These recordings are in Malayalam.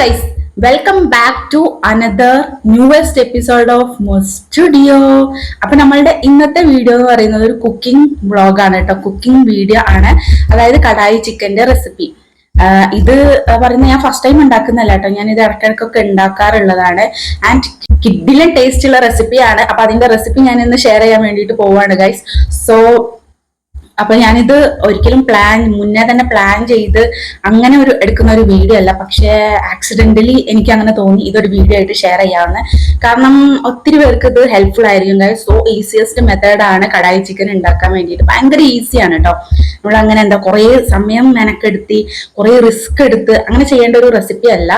Guys welcome back to another newest episode of മോ സ്റ്റുഡിയോ അപ്പൊ നമ്മളുടെ ഇന്നത്തെ വീഡിയോ എന്ന് പറയുന്നത് ഒരു കുക്കിംഗ് വ്ളോഗാണ് കേട്ടോ. കുക്കിംഗ് വീഡിയോ ആണ്. അതായത് കടായി ചിക്കന്റെ റെസിപ്പി ഇത് പറയുന്നത് ഞാൻ ഫസ്റ്റ് ടൈം ഉണ്ടാക്കുന്നല്ല കേട്ടോ. ഞാൻ ഇത് ഇടയ്ക്കിടയ്ക്കൊക്കെ ഉണ്ടാക്കാറുള്ളതാണ്. ആൻഡ് കിഡിലെ ടേസ്റ്റ് ഉള്ള റെസിപ്പിയാണ് അപ്പൊ അതിന്റെ റെസിപ്പി ഞാൻ ഇന്ന് ഷെയർ ചെയ്യാൻ വേണ്ടിയിട്ട് പോവാണ് ഗൈസ് സോ അപ്പൊ ഞാനിത് ഒരിക്കലും പ്ലാൻ മുന്നേ തന്നെ പ്ലാൻ ചെയ്ത് അങ്ങനെ ഒരു എടുക്കുന്ന ഒരു വീഡിയോ അല്ല. പക്ഷേ ആക്സിഡന്റലി എനിക്ക് അങ്ങനെ തോന്നി ഇതൊരു വീഡിയോ ആയിട്ട് ഷെയർ ചെയ്യാവുന്ന. കാരണം ഒത്തിരി പേർക്ക് ഇത് ഹെൽപ്ഫുൾ ആയിരിക്കും. സോ ഈസിയസ്റ്റ് മെത്തേഡാണ് കടായി ചിക്കൻ ഉണ്ടാക്കാൻ വേണ്ടിയിട്ട്. ഭയങ്കര ഈസിയാണ് കേട്ടോ നമ്മൾ അങ്ങനെ എന്താ കുറേ സമയം മെനക്കെടുത്തി കുറേ റിസ്ക് എടുത്ത് അങ്ങനെ ചെയ്യേണ്ട ഒരു റെസിപ്പി അല്ല.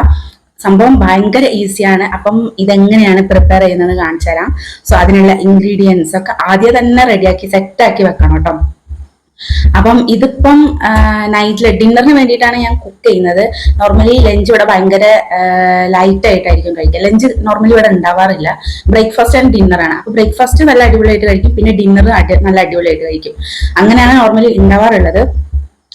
സംഭവം ഭയങ്കര ഈസിയാണ് അപ്പം ഇതെങ്ങനെയാണ് പ്രിപ്പയർ ചെയ്യുന്നത് കാണിച്ചു തരാം സോ അതിനുള്ള ഇൻഗ്രീഡിയൻസ് ഒക്കെ ആദ്യം തന്നെ റെഡിയാക്കി സെറ്റാക്കി വെക്കണം കേട്ടോ അപ്പം ഇതിപ്പം നൈറ്റിൽ ഡിന്നറിന് വേണ്ടിയിട്ടാണ് ഞാൻ കുക്ക് ചെയ്യുന്നത്. നോർമലി ലഞ്ച് ഇവിടെ ഭയങ്കര ലൈറ്റ് ആയിട്ടായിരിക്കും കഴിക്കുക. ലഞ്ച് നോർമലി ഇവിടെ ഉണ്ടാവാറില്ല. ബ്രേക്ക്ഫാസ്റ്റ് ആൻഡ് ഡിന്നറാണ് അപ്പൊ ബ്രേക്ക്ഫാസ്റ്റ് നല്ല അടിപൊളിയായിട്ട് കഴിക്കും. പിന്നെ ഡിന്നർ നല്ല അടിപൊളിയായിട്ട് കഴിക്കും. അങ്ങനെയാണ് നോർമലി ഉണ്ടാവാറുള്ളത്.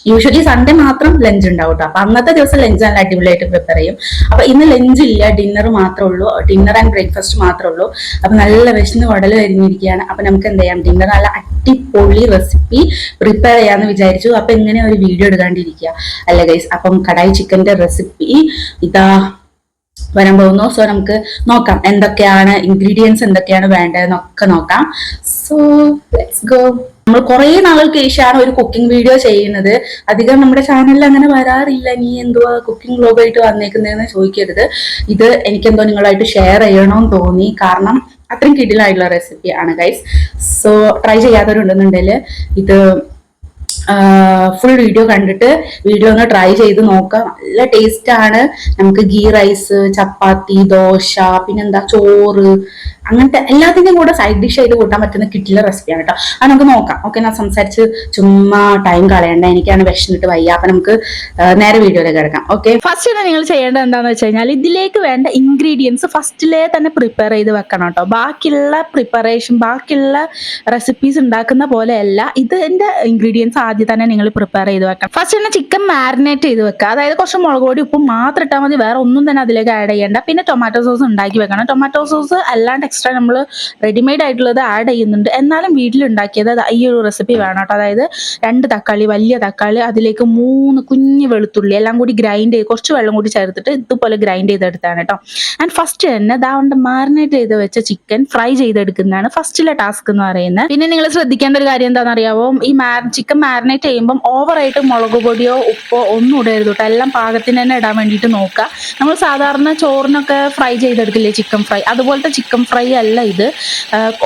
യൂഷ്വലി സൺഡേ മാത്രം ലഞ്ച് ഉണ്ടാവും അപ്പൊ അന്നത്തെ ദിവസം ലഞ്ച് നല്ല അടിപൊളിയായിട്ട് പ്രിപ്പയർ ചെയ്യും. അപ്പൊ ഇന്ന് ലഞ്ച് ഇല്ല ഡിന്നർ മാത്രമേ ഉള്ളൂ ഡിന്നർ ആൻഡ് ബ്രേക്ക്ഫാസ്റ്റ് മാത്രമേ ഉള്ളൂ. അപ്പൊ നല്ല വിശന്ന് ഉടൽ വരുന്നിരിക്കുകയാണ് അപ്പൊ നമുക്ക് എന്ത് ചെയ്യാം? ഡിന്നർ നല്ല അടിപൊളി റെസിപ്പി പ്രിപ്പയർ ചെയ്യാന്ന് വിചാരിച്ചു. അപ്പൊ എങ്ങനെ ഒരു വീഡിയോ എടുക്കാണ്ടിരിക്കുക. അല്ല ഗൈസ് അപ്പം കടായി ചിക്കന്റെ റെസിപ്പി ഇതാ വരാൻ പോകുന്നു. സോ നമുക്ക് നോക്കാം എന്തൊക്കെയാണ് ഇൻഗ്രീഡിയൻസ് എന്തൊക്കെയാണ് വേണ്ടതെന്നൊക്കെ നോക്കാം. സോ ലെറ്റ്സ് ഗോ നമ്മൾ കുറെ നാളുകൾക്ക് ശേഷമാണ് ഒരു കുക്കിംഗ് വീഡിയോ ചെയ്യുന്നത്. അധികം നമ്മുടെ ചാനലിൽ അങ്ങനെ വരാറില്ല. നീ എന്തുവാ കുക്കിംഗ് വ്ലോഗായിട്ട് വന്നേക്കുന്നതെന്ന് ചോദിക്കരുത്. ഇത് എനിക്കെന്തോ നിങ്ങളായിട്ട് ഷെയർ ചെയ്യണമെന്ന് തോന്നി. കാരണം അത്രയും കിടിലായിട്ടുള്ള റെസിപ്പി ആണ് ഗൈസ് സോ ട്രൈ ചെയ്യാത്തവരുണ്ടെന്നുണ്ടെങ്കിൽ ഇത് ഫുൾ വീഡിയോ കണ്ടിട്ട് വീഡിയോ ഒന്ന് ട്രൈ ചെയ്ത് നോക്കാം. നല്ല ടേസ്റ്റ് ആണ്. നമുക്ക് ഗീ റൈസ് ചപ്പാത്തി ദോശ പിന്നെന്താ ചോറ് അങ്ങനത്തെ എല്ലാത്തിന്റെയും കൂടെ സൈഡ് ഡിഷ് ആയിട്ട് കൂട്ടാൻ പറ്റുന്ന കിട്ടില്ല റെസിപ്പിയാണ് കേട്ടോ. അത് നമുക്ക് നോക്കാം. ഓക്കെ ഞാൻ സംസാരിച്ച് ചുമ്മാ ടൈം കളയണ്ട. എനിക്കാണ് വിഷമിട്ട് വയ്യ. അപ്പൊ നമുക്ക് നേരെ വീഡിയോയിലേക്ക് കിടക്കാം. ഓക്കെ ഫസ്റ്റ് തന്നെ നിങ്ങൾ ചെയ്യേണ്ടത് എന്താണെന്ന് വെച്ച് കഴിഞ്ഞാൽ ഇതിലേക്ക് വേണ്ട ഇൻഗ്രീഡിയൻസ് ഫസ്റ്റിലേ തന്നെ പ്രിപ്പയർ ചെയ്ത് വെക്കണം കേട്ടോ. ബാക്കിയുള്ള പ്രിപ്പറേഷൻ ബാക്കിയുള്ള റെസിപ്പീസ് ഉണ്ടാക്കുന്ന പോലെയല്ല. ഇതിന്റെ ഇൻഗ്രീഡിയൻസ് ആദ്യം തന്നെ നിങ്ങൾ പ്രിപ്പയർ ചെയ്ത് വെക്കണം. ഫസ്റ്റ് തന്നെ ചിക്കൻ മാരിനേറ്റ് ചെയ്ത് വെക്കുക. അതായത് കുറച്ച് മുളക് പൊടി ഉപ്പും മാത്രം ഇട്ടാൽ മതി. വേറെ ഒന്നും തന്നെ അതിലേക്ക് ആഡ് ചെയ്യേണ്ട. പിന്നെ ടൊമാറ്റോ സോസ് ഉണ്ടാക്കി വെക്കണം. ടൊമാറ്റോ സോസ് അല്ലാണ്ട് എക്സ്ട്രാ നമ്മൾ റെഡിമെയ്ഡ് ആയിട്ടുള്ളത് ആഡ് ചെയ്യുന്നുണ്ട്. എന്നാലും വീട്ടിലുണ്ടാക്കിയത് ഈ ഒരു റെസിപ്പി വേണം കേട്ടോ. അതായത് രണ്ട് തക്കാളി വലിയ തക്കാളി അതിലേക്ക് മൂന്ന് കുഞ്ഞ് വെളുത്തുള്ളി എല്ലാം കൂടി ഗ്രൈൻഡ് ചെയ്ത് കുറച്ച് വെള്ളം കൂടി ചേർത്തിട്ട് ഇതുപോലെ ഗ്രൈൻഡ് ചെയ്തെടുത്താണ് കേട്ടോ. ആൻഡ് ഫസ്റ്റ് തന്നെ ദാണ്ട് മാറിനേറ്റ് ചെയ്ത് വെച്ച ചിക്കൻ ഫ്രൈ ചെയ്തെടുക്കുന്നതാണ് ഫസ്റ്റിലെ ടാസ്ക് എന്ന് പറയുന്നത്. പിന്നെ നിങ്ങൾ ശ്രദ്ധിക്കേണ്ട ഒരു കാര്യം എന്താണെന്ന് അറിയാവോ? ഈ ചിക്കൻ മാരിനേറ്റ് ചെയ്യുമ്പം ഓവറായിട്ട് മുളക് പൊടിയോ ഉപ്പോ ഒന്നും ഇടരുത് കേട്ടോ. എല്ലാം പാകത്തിന് തന്നെ ഇടാൻ വേണ്ടിയിട്ട് നോക്കുക. നമ്മൾ സാധാരണ ചോറിനൊക്കെ ഫ്രൈ ചെയ്തെടുക്കില്ലേ ചിക്കൻ ഫ്രൈ അതുപോലത്തെ ചിക്കൻ ഫ്രൈ അല്ല ഇത്.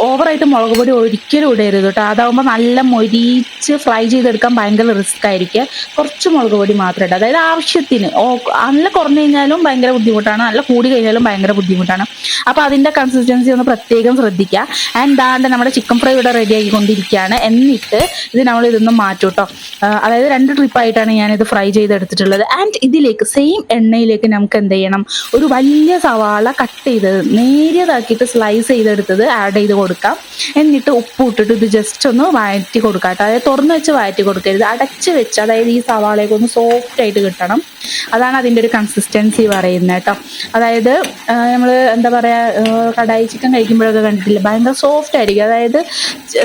ഓവറായിട്ട് മുളക് പൊടി ഒരിക്കലും ഇടരുത് കേട്ടോ. അതാവുമ്പോൾ നല്ല മൊരിച്ച് ഫ്രൈ ചെയ്തെടുക്കാൻ ഭയങ്കര റിസ്ക് ആയിരിക്കും. കുറച്ച് മുളക് പൊടി മാത്രം ഇടുക അതായത് ആവശ്യത്തിന്. നല്ല കുറഞ്ഞു കഴിഞ്ഞാലും ഭയങ്കര ബുദ്ധിമുട്ടാണ്. നല്ല കൂടി കഴിഞ്ഞാലും ഭയങ്കര ബുദ്ധിമുട്ടാണ്. അപ്പോൾ അതിന്റെ കൺസിസ്റ്റൻസി ഒന്ന് പ്രത്യേകം ശ്രദ്ധിക്കുക. ആൻഡ് ദാണ്ട് നമ്മുടെ ചിക്കൻ ഫ്രൈ ഇവിടെ റെഡി ആക്കിക്കൊണ്ടിരിക്കുകയാണ് എന്നിട്ട് ഇത് നമ്മൾ ഇതൊന്നും മാറ്റും കേട്ടോ അതായത് രണ്ട് ട്രിപ്പായിട്ടാണ് ഞാനിത് ഫ്രൈ ചെയ്തെടുത്തിട്ടുള്ളത്. ആൻഡ് ഇതിലേക്ക് സെയിം എണ്ണയിലേക്ക് നമുക്ക് എന്ത് ചെയ്യണം? ഒരു വലിയ സവാള കട്ട് ചെയ്തത് നേരിയതാക്കിയിട്ട് സ്ലൈസ് ചെയ്തെടുത്തത് ആഡ് ചെയ്ത് കൊടുക്കാം. എന്നിട്ട് ഉപ്പ് ഇട്ടിട്ട് ഇത് ജസ്റ്റ് ഒന്ന് വഴറ്റി കൊടുക്കാം അതായത് തുറന്നു വെച്ച് വഴറ്റി കൊടുക്കരുത്. അടച്ച് വെച്ച് അതായത് ഈ സവാളയൊക്കെ ഒന്ന് സോഫ്റ്റ് ആയിട്ട് കിട്ടണം. അതാണ് അതിന്റെ ഒരു കൺസിസ്റ്റൻസി പറയുന്നത് കേട്ടോ. അതായത് നമ്മൾ എന്താ പറയുക കടായി ചിക്കൻ കഴിക്കുമ്പോഴൊക്കെ കണ്ടിട്ടില്ല? ഭയങ്കര സോഫ്റ്റ് ആയിരിക്കും. അതായത്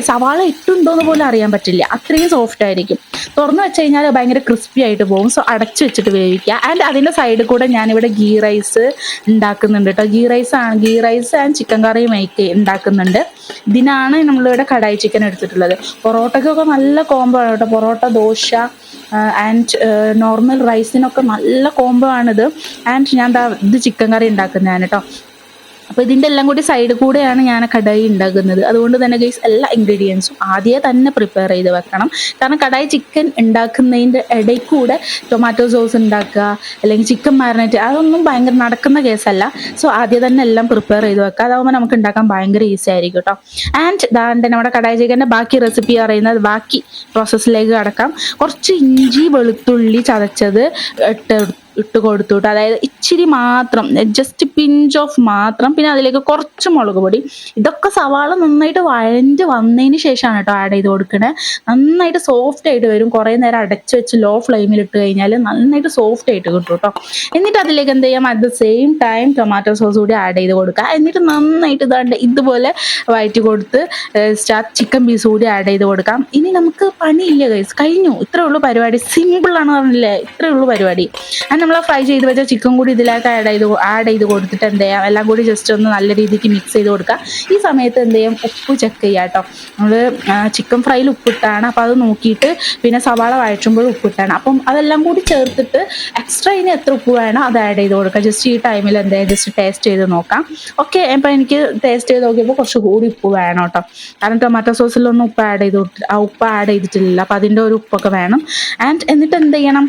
സവാള ഇട്ടുണ്ടോ എന്ന് പോലും അറിയാൻ പറ്റില്ല. അത്രയും സോഫ്റ്റ് ആയിരിക്കും തുറന്നു വെച്ച് കഴിഞ്ഞാൽ ഭയങ്കര ക്രിസ്പി ആയിട്ട് പോകും. സോ അടച്ച് വെച്ചിട്ട് വേവിക്കുക. ആൻഡ് അതിന്റെ സൈഡിൽ കൂടെ ഞാനിവിടെ ഗീ റൈസ് ഉണ്ടാക്കുന്നുണ്ട് കേട്ടോ ഗീ റൈസ് ആണ് ghee rice and chicken curry make ഉണ്ടാക്കുന്നുണ്ട്. ഇതിനാണ് നമ്മളിവിടെ കടായി ചിക്കൻ എടുത്തിട്ടുള്ളത്. പൊറോട്ടയ്ക്കൊക്കെ നല്ല കോംബോ ആണ് കേട്ടോ പൊറോട്ട ദോശ ആൻഡ് നോർമൽ റൈസിനൊക്കെ നല്ല കോംബോ ആണിത്. ആൻഡ് ഞാൻ ഇത് ചിക്കൻ കറി ഉണ്ടാക്കുന്നതാണ് കേട്ടോ അപ്പോൾ ഇതിന്റെ എല്ലാം കൂടി സൈഡ് കൂടെയാണ് ഞാൻ കടായി ഉണ്ടാക്കുന്നത് അതുകൊണ്ട് തന്നെ ഗൈസ് എല്ലാ ഇൻഗ്രീഡിയൻസും ആദ്യമേ തന്നെ പ്രിപ്പയർ ചെയ്ത് വെക്കണം. കാരണം കടായി ചിക്കൻ ഉണ്ടാക്കുന്നതിന്റെ ഇടയിൽ കൂടെ ടൊമാറ്റോ സോസ് ഉണ്ടാക്കുക അല്ലെങ്കിൽ ചിക്കൻ മാരിനേറ്റ് അതൊന്നും ഭയങ്കര നടക്കുന്ന കേസല്ല സോ ആദ്യം തന്നെ എല്ലാം പ്രിപ്പയർ ചെയ്ത് വെക്കുക അതാകുമ്പോൾ നമുക്ക് ഉണ്ടാക്കാൻ ഭയങ്കര ഈസി ആയിരിക്കും കേട്ടോ ആൻഡ് ദാണ്ട് നമ്മുടെ കടായി ചിക്കന്റെ ബാക്കി റെസിപ്പി പറയുന്നത് ബാക്കി പ്രോസസ്സിലേക്ക് കടക്കാം. കുറച്ച് ഇഞ്ചി വെളുത്തുള്ളി ചതച്ചത് ഇട്ട് ഇട്ട് കൊടുത്തു അതായത് ഇച്ചിരി മാത്രം ജസ്റ്റ് പിഞ്ച് ഓഫ് മാത്രം പിന്നെ അതിലേക്ക് കുറച്ച് മുളക് പൊടി. ഇതൊക്കെ സവാള നന്നായിട്ട് വഴഞ്ഞ് വന്നതിന് ശേഷമാണ് കേട്ടോ ആഡ് ചെയ്ത് കൊടുക്കണേ. നന്നായിട്ട് സോഫ്റ്റ് ആയിട്ട് വരും. കുറേ നേരം അടച്ച് വെച്ച് ലോ ഫ്ലെയിമിൽ ഇട്ട് കഴിഞ്ഞാൽ നന്നായിട്ട് സോഫ്റ്റ് ആയിട്ട് കിട്ടും കേട്ടോ. എന്നിട്ട് അതിലേക്ക് എന്ത് ചെയ്യാം? At the same time tomato sauce കൂടി ആഡ് ചെയ്ത് കൊടുക്കുക. എന്നിട്ട് നന്നായിട്ട് ഇതാണ്ട് ഇതുപോലെ വയറ്റി കൊടുത്ത് ചിക്കൻ പീസ് കൂടി ആഡ് ചെയ്ത് കൊടുക്കാം. ഇനി നമുക്ക് പണിയില്ല കഴിഞ്ഞു. ഇത്രേ ഉള്ളൂ പരിപാടി. സിമ്പിൾ ആണ് പറഞ്ഞില്ലേ? ഇത്രേ ഉള്ളൂ പരിപാടി. നമ്മൾ ഫ്രൈ ചെയ്ത് വെച്ച ചിക്കൻ കൂടി ഇതിലേക്ക് ആഡ് ചെയ്ത് ആഡ് ചെയ്ത് കൊടുത്തിട്ട് എന്ത് ചെയ്യാം? എല്ലാം കൂടി ജസ്റ്റ് ഒന്ന് നല്ല രീതിക്ക് മിക്സ് ചെയ്ത് കൊടുക്കുക. ഈ സമയത്ത് എന്ത് ചെയ്യാം? ഉപ്പ് ചെക്ക് ചെയ്യുക കേട്ടോ. നമ്മൾ ചിക്കൻ ഫ്രൈയിൽ ഉപ്പിട്ടാണ്. അപ്പോൾ അത് നോക്കിയിട്ട് പിന്നെ സവാള വഴറ്റുമ്പോൾ ഉപ്പിട്ടാണ്. അപ്പം അതെല്ലാം കൂടി ചേർത്തിട്ട് എക്സ്ട്രാ ഇനി എത്ര ഉപ്പ് വേണോ അത് ആഡ് ചെയ്ത് കൊടുക്കുക. ജസ്റ്റ് ഈ ടൈമിൽ എന്താ ജസ്റ്റ് ടേസ്റ്റ് ചെയ്ത് നോക്കാം. ഓക്കെ അപ്പം എനിക്ക് ടേസ്റ്റ് ചെയ്ത് നോക്കിയപ്പോൾ കുറച്ച് കൂടി ഉപ്പ് വേണം കേട്ടോ. കാരണം ടൊമാറ്റോ സോസിലൊന്നും ഉപ്പ് ആഡ് ചെയ്ത് ആ ഉപ്പ് ആഡ് ചെയ്തിട്ടില്ല അപ്പം അതിന്റെ ഒരു ഉപ്പൊക്കെ വേണം. ആൻഡ് എന്നിട്ട് എന്ത് ചെയ്യണം?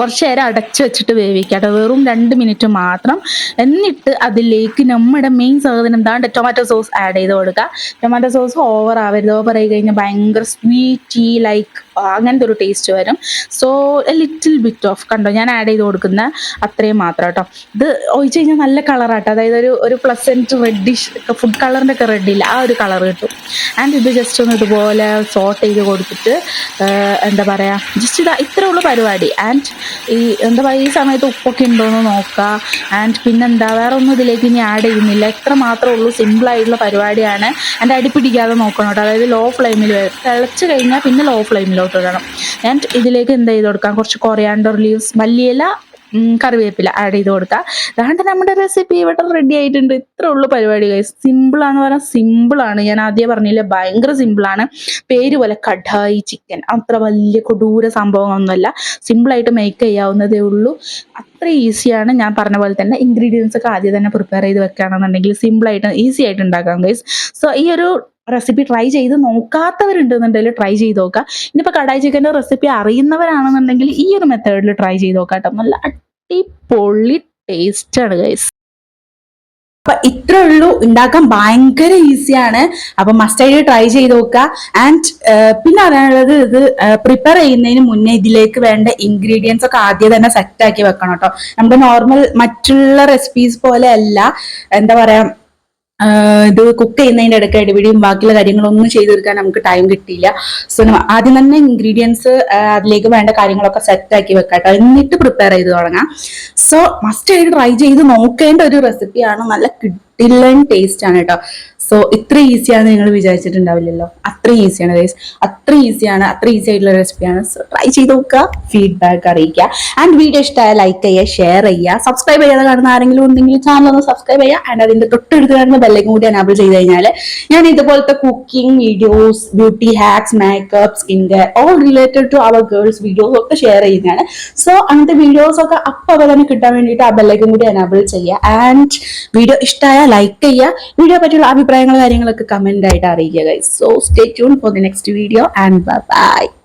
കുറച്ച് നേരം അടച്ചു വെച്ചിട്ട് വേവിക്കട്ടെ. വെറും രണ്ട് മിനിറ്റ് മാത്രം. എന്നിട്ട് അതിലേക്ക് നമ്മുടെ മെയിൻ സാധനം എന്താണ് ടൊമാറ്റോ സോസ് ആഡ് ചെയ്ത് കൊടുക്കുക ടൊമാറ്റോ സോസ് ഓവർ ആവരുത്. ഓവർ ആയി കഴിഞ്ഞാൽ ഭയങ്കര സ്വീറ്റി ലൈക്ക് അങ്ങനത്തെ ഒരു ടേസ്റ്റ് വരും. So a little bit of കണ്ടോ? ഞാൻ ആഡ് ചെയ്ത് കൊടുക്കുന്ന അത്രയും മാത്രം കേട്ടോ ഇത് ഒഴിച്ച് കഴിഞ്ഞാൽ നല്ല കളറാട്ടോ അതായത് ഒരു ഒരു പ്ലസന്റ് റെഡിഷ് ഫുഡ് കളറിന്റെ ഒക്കെ റെഡില്ല ആ ഒരു കളർ കിട്ടും. ആൻഡ് ഇത് ജസ്റ്റ് ഒന്ന് ഇതുപോലെ സോട്ട് ചെയ്ത് കൊടുത്തിട്ട് എന്താ പറയുക ജസ്റ്റ് ഇതാ ഇത്രയുള്ള പരിപാടി. ആൻഡ് ഈ എന്താ പറയുക ഈ സമയത്ത് ഉപ്പൊക്കെ ഉണ്ടോയെന്ന് നോക്കുക ആൻഡ് പിന്നെന്താ വേറെ ഒന്നും ഇതിലേക്ക് ഇനി ആഡ് ചെയ്യുന്നില്ല. എത്ര മാത്രമേ ഉള്ളൂ സിമ്പിൾ ആയിട്ടുള്ള പരിപാടിയാണ്. ആൻഡ് അടിപ്പിടിക്കാതെ നോക്കണം കേട്ടോ. അതായത് ലോ ഫ്ലെയിമിൽ തിളച്ച് കഴിഞ്ഞാൽ പിന്നെ ലോ ഫ്ലെയിമിലോട്ട് ഇടണം. ആൻഡ് ഇതിലേക്ക് എന്ത് ചെയ്ത് കൊടുക്കാം? കുറച്ച് കൊറിയാണ്ടർ ലീവ്സ് മല്ലിയില കറിവേപ്പില ആഡ് ചെയ്ത് കൊടുക്കുക അതാണ്ട് നമ്മുടെ റെസിപ്പി ഇവിടെ റെഡി ആയിട്ടുണ്ട്. ഇത്ര ഉള്ളു പരിപാടി സിമ്പിൾ ആണ് പറഞ്ഞാൽ സിമ്പിൾ ആണ്. ഞാൻ ആദ്യം പറഞ്ഞില്ല ഭയങ്കര സിമ്പിൾ ആണ്. പേര് പോലെ കഠായി ചിക്കൻ അത്ര വലിയ കൊടൂര സംഭവമൊന്നുമല്ല സിമ്പിൾ ആയിട്ട് മേക്ക് ചെയ്യാവുന്നതേ ഉള്ളൂ. അത്ര ഈസിയാണ് ഞാൻ പറഞ്ഞ പോലെ തന്നെ ഇൻഗ്രീഡിയൻസ് ഒക്കെ ആദ്യം തന്നെ പ്രിപ്പയർ ചെയ്ത് വെക്കുകയാണെന്നുണ്ടെങ്കിൽ സിമ്പിൾ ആയിട്ട് ഈസി ആയിട്ട് ഉണ്ടാക്കാം ഗൈസ് സോ ഈ ഒരു റെസിപ്പി ട്രൈ ചെയ്ത് നോക്കാത്തവരുണ്ടെന്നുണ്ടെങ്കിൽ ട്രൈ ചെയ്ത് നോക്കുക ഇനിയിപ്പോൾ കടായി ചിക്കന്റെ റെസിപ്പി അറിയുന്നവരാണെന്നുണ്ടെങ്കിൽ ഈ ഒരു മെത്തേഡിൽ ട്രൈ ചെയ്ത് നോക്കാം കേട്ടോ നല്ല അടിപൊളി ടേസ്റ്റ് ആണ് ഗൈസ് അപ്പൊ ഇത്രേ ഉള്ളൂ. ഉണ്ടാക്കാൻ ഭയങ്കര ഈസിയാണ് അപ്പൊ മസ്റ്റായിട്ട് ട്രൈ ചെയ്ത് നോക്കുക. ആൻഡ് പിന്നെ അറിയാനുള്ളത് ഇത് പ്രിപ്പയർ ചെയ്യുന്നതിന് മുന്നേ ഇതിലേക്ക് വേണ്ട ഇൻഗ്രീഡിയൻസ് ഒക്കെ ആദ്യം തന്നെ സെറ്റ് ആക്കി വെക്കണം കേട്ടോ നമ്മുടെ നോർമൽ മറ്റുള്ള റെസിപ്പീസ് പോലെ അല്ല. എന്താ പറയാ ഇത് കുക്ക് ചെയ്യുന്നതിന്റെ ഇടയ്ക്ക് ഇടപെടിയും ബാക്കിയുള്ള കാര്യങ്ങളൊന്നും ചെയ്തു തീർക്കാൻ നമുക്ക് ടൈം കിട്ടിയില്ല. സോ ആദ്യം തന്നെ ഇൻഗ്രീഡിയൻസ് അതിലേക്ക് വേണ്ട കാര്യങ്ങളൊക്കെ സെറ്റ് ആക്കി വെക്കാട്ടോ എന്നിട്ട് പ്രിപ്പയർ ചെയ്ത് തുടങ്ങാം. സോ മസ്റ്റ് ആയിട്ട് ട്രൈ ചെയ്ത് നോക്കേണ്ട ഒരു റെസിപ്പിയാണ് നല്ല കിഡിലൻ ടേസ്റ്റ് ആണ് കേട്ടോ സോ ഇത്ര ഈസിയാണ് നിങ്ങൾ വിചാരിച്ചിട്ടുണ്ടാവില്ലല്ലോ. അത്ര ഈസിയാണ് അത്ര ഈസിയാണ് അത്ര ഈസി ആയിട്ടുള്ള റെസിപ്പിയാണ് സോ ട്രൈ ചെയ്ത് നോക്കുക ഫീഡ്ബാക്ക് അറിയിക്കുക. ആൻഡ് വീഡിയോ ഇഷ്ടമായ ലൈക്ക് ചെയ്യുക ഷെയർ ചെയ്യുക. സബ്സ്ക്രൈബ് ചെയ്യാതെ കാണുന്ന ആരെങ്കിലും ഉണ്ടെങ്കിൽ ചാനൽ ഒന്ന് സബ്സ്ക്രൈബ് ചെയ്യുക. ആൻഡ് അതിന്റെ തൊട്ടടുത്ത് കാണുന്ന ബെല്ലേക്കും കൂടി അനാബിൾ ചെയ്ത് കഴിഞ്ഞാൽ ഞാൻ ഇതുപോലത്തെ cooking videos beauty hacks makeup skin care all related to our girls videos ഒക്കെ ഷെയർ ചെയ്യുന്നതാണ്. സോ അങ്ങനത്തെ വീഡിയോസ് ഒക്കെ അപ്പോൾ തന്നെ കിട്ടാൻ വേണ്ടിയിട്ട് ആ ബെല്ലേക്കും കൂടി അനാബിൾ ചെയ്യുക. ആൻഡ് വീഡിയോ ഇഷ്ടമായ ലൈക്ക് ചെയ്യുക. വീഡിയോ പറ്റിയുള്ള അഭിപ്രായങ്ങൾ കാര്യങ്ങളൊക്കെ കമന്റ് ആയിട്ട് അറിയിക്കുക so stay tune for the next video and bye